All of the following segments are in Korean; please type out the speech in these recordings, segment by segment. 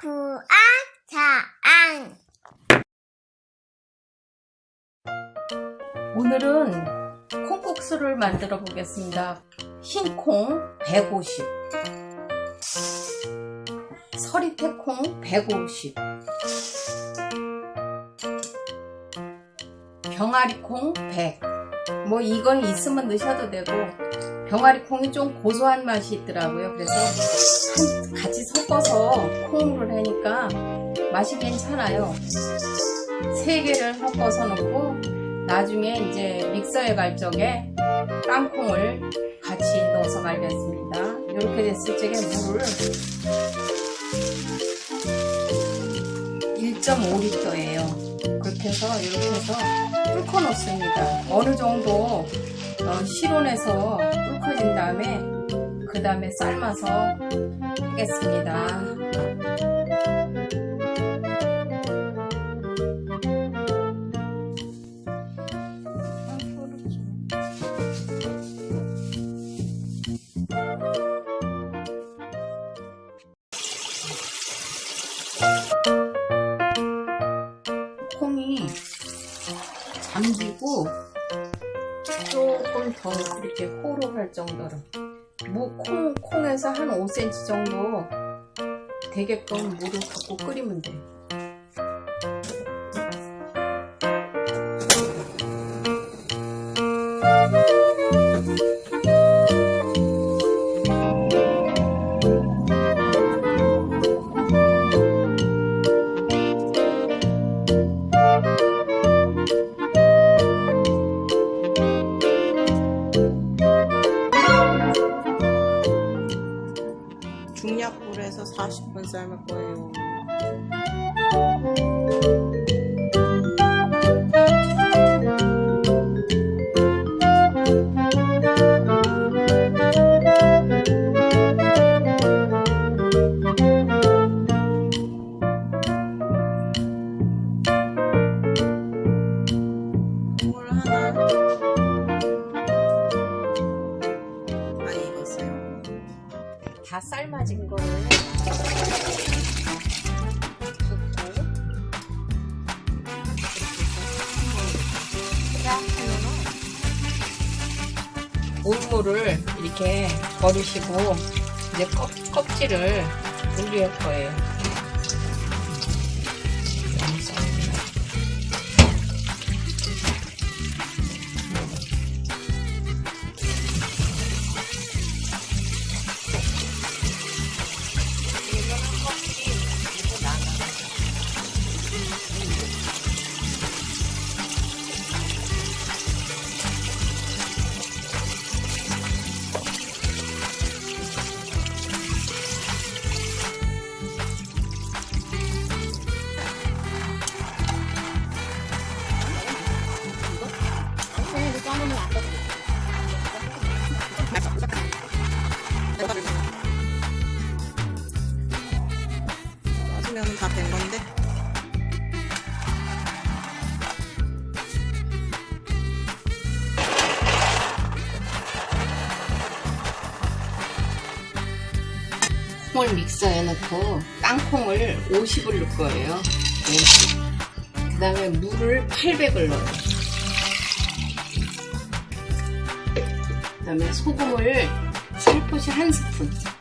구아 자안 오늘은 콩국수를 만들어 보겠습니다. 흰콩 150, 서리태콩 150, 병아리콩 100. 뭐 이건 있으면 넣으셔도 되고 병아리 콩이 좀 고소한 맛이 있더라고요. 그래서 한- 같이 섞어서 콩을 하니까 맛이 괜찮아요. 세 개를 섞어서 넣고 나중에 이제 믹서에 갈 적에 땅콩을 같이 넣어서 말겠습니다. 이렇게 됐을 적에 물을 1.5리터예요. 해서 이렇게 해서 끓여 놓습니다. 어느 정도 어, 실온에서 끓여진 다음에 그 다음에 삶아서 하겠습니다. 콩이 잠기고 조금 더 이렇게 호로할 정도로 무 콩, 콩에서 한 5cm 정도 되게끔 물을 붓고 끓이면 돼. 중약불에서 다 삶아진 거를 물물을 이렇게 버리시고 이제 껍, 껍질을 분리할 거예요. 다 된 건데. 콩을 믹서에 넣고 땅콩을 50을 넣을 거예요. 50. 그 다음에 물을 800을 넣어요. 그 다음에 소금을 살포시 한 스푼.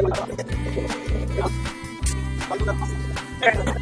フェアだ。